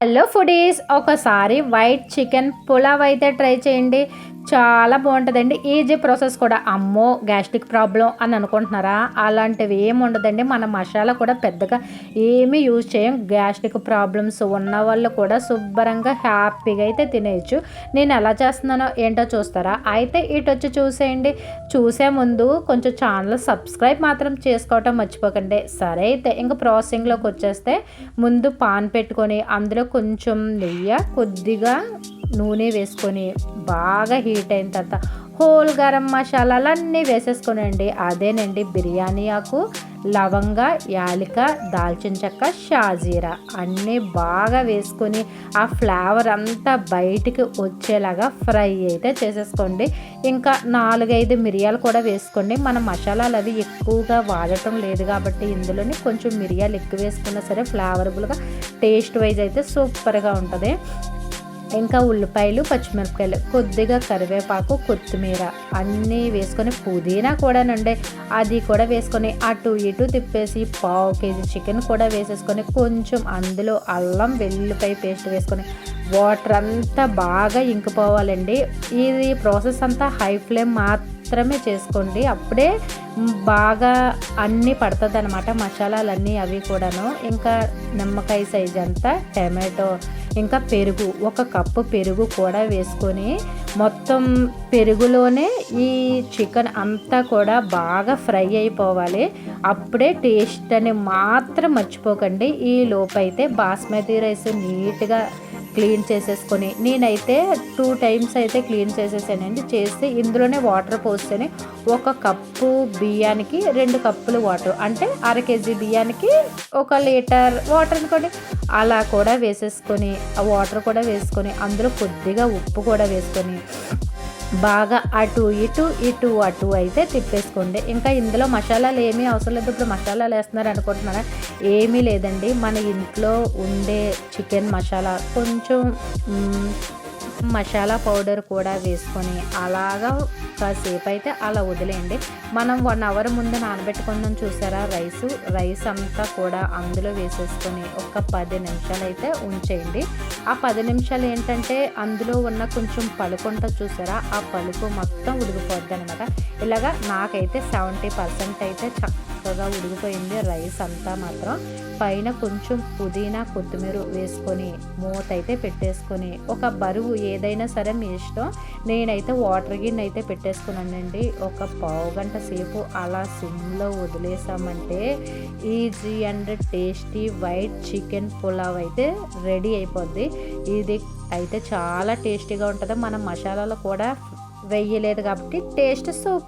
Hello foodies ఒకసారి white chicken pulao అయితే try చేయండి. చాలా బాగుంటుందండి. ఈజీ ప్రాసెస్ కూడా. అమ్మో గ్యాస్ట్రిక్ ప్రాబ్లం అని అనుకుంటున్నారా? అలాంటివి ఏమి ఉండదండి. మన మసాలా కూడా పెద్దగా ఏమీ యూజ్ చేయం. గ్యాస్ట్రిక్ ప్రాబ్లమ్స్ ఉన్న వాళ్ళు కూడా శుభ్రంగా హ్యాపీగా అయితే తినేయచ్చు. నేను ఎలా చేస్తున్నానో ఏంటో చూస్తారా? అయితే ఇటు వచ్చి చూసేయండి. చూసే ముందు కొంచెం ఛానల్ సబ్స్క్రైబ్ మాత్రం చేసుకోవటం మర్చిపోకండి. సరే అయితే ఇంకా ప్రాసెసింగ్లోకి వచ్చేస్తే ముందు పాన్ పెట్టుకొని అందులో కొంచెం నెయ్యి కొద్దిగా నూనె వేసుకొని బాగా హీట్ అయిన తర్వాత హోల్ గరం మసాలాలు అన్నీ వేసేసుకోనండి. అదేనండి బిర్యానీ ఆకు లవంగ యాలిక దాల్చిన చెక్క షాజీరా అన్నీ బాగా వేసుకొని ఆ ఫ్లేవర్ అంతా బయటికి వచ్చేలాగా ఫ్రై అయితే చేసేసుకోండి. ఇంకా నాలుగైదు మిరియాలు కూడా వేసుకోండి. మన మసాలాలు అవి ఎక్కువగా వాడటం లేదు కాబట్టి ఇందులోని కొంచెం మిరియాలు ఎక్కువ వేసుకున్నా సరే ఫ్లేవరబుల్గా టేస్ట్ వైజ్ అయితే సూపర్గా ఉంటుంది. ఇంకా ఉల్లిపాయలు పచ్చిమిరపకాయలు కొద్దిగా కరివేపాకు కొత్తిమీర అన్నీ వేసుకొని పుదీనా కూడానండి. అది కూడా వేసుకొని అటు ఇటు తిప్పేసి పావు కేజీ చికెన్ కూడా వేసేసుకొని కొంచెం అందులో అల్లం వెల్లుల్లిపాయ పేస్ట్ వేసుకొని వాటర్ అంతా బాగా ఇంకిపోవాలండి. ఇది ప్రాసెస్ అంతా హై ఫ్లేమ్ మాత్రమే చేసుకోండి. అప్పుడే బాగా అన్నీ పడుతుంది అనమాట మసాలాలన్నీ అవి కూడాను. ఇంకా నిమ్మకాయ సైజ్ అంతా టమాటో ఇంకా పెరుగు ఒక కప్పు పెరుగు కూడా వేసుకొని మొత్తం పెరుగులోనే ఈ చికెన్ అంతా కూడా బాగా ఫ్రై అయిపోవాలి. అప్పుడే టేస్ట్ అని మాత్రం మర్చిపోకండి. ఈ లోపైతే బాస్మతి రైస్ నీట్గా క్లీన్ చేసేసుకొని నేనైతే టూ టైమ్స్ అయితే క్లీన్ చేసేసానండి. చేసి ఇందులోనే వాటర్ పోస్తేనే ఒక కప్పు బియ్యానికి రెండు కప్పులు వాటర్. అంటే అర కేజీ బియ్యానికి ఒక లీటర్ వాటర్ అనుకోండి. అలా కూడా వేసేసుకొని ఆ వాటర్ కూడా వేసుకొని అందులో కొద్దిగా ఉప్పు కూడా వేసుకొని బాగా అటు ఇటు ఇటు అటు అయితే తిప్పేసుకోండి. ఇంకా ఇందులో మసాలాలు ఏమీ అవసరం లేదు. ఇప్పుడు మసాలాలు వేస్తున్నారు అనుకుంటున్నారా? ఏమీ లేదండి. మన ఇంట్లో ఉండే చికెన్ మసాలా కొంచెం మసాలా పౌడర్ కూడా వేసుకొని అలాగా కాసేపు అయితే అలా వదిలేయండి. మనం వన్ అవర్ ముందు నానబెట్టుకుందాం చూసారా? రైస్ రైస్ అంతా కూడా అందులో వేసేసుకొని ఒక పది నిమిషాలు అయితే ఉంచేయండి. ఆ పది నిమిషాలు ఏంటంటే అందులో ఉన్న కొంచెం పలుకుంటా చూసారా? ఆ పలుకు మొత్తం ఉడికిపోద్ది అనమాట ఇలాగా నాకైతే సెవెంటీ పర్సెంట్ అయితే చక్కగా ఉడికిపోయింది రైస్ అంతా మాత్రం. పైన కొంచెం పుదీనా కొత్తిమీర వేసుకొని మూత అయితే పెట్టేసుకొని ఒక బరువు ఏదైనా సరే మీ ఇష్టం. నేనైతే వాటర్ గిన్నె అయితే పెట్టేసుకున్నానండి. ఒక పావు గంట సేపు అలా సిమ్లో వదిలేసామంటే easy and tasty white chicken pulao అయితే రెడీ అయిపోద్ది. ఇది అయితే చాలా టేస్టీగా ఉంటుంది. మనం మసాలాలు కూడా వెయ్యలేదు కాబట్టి టేస్ట్ సూప్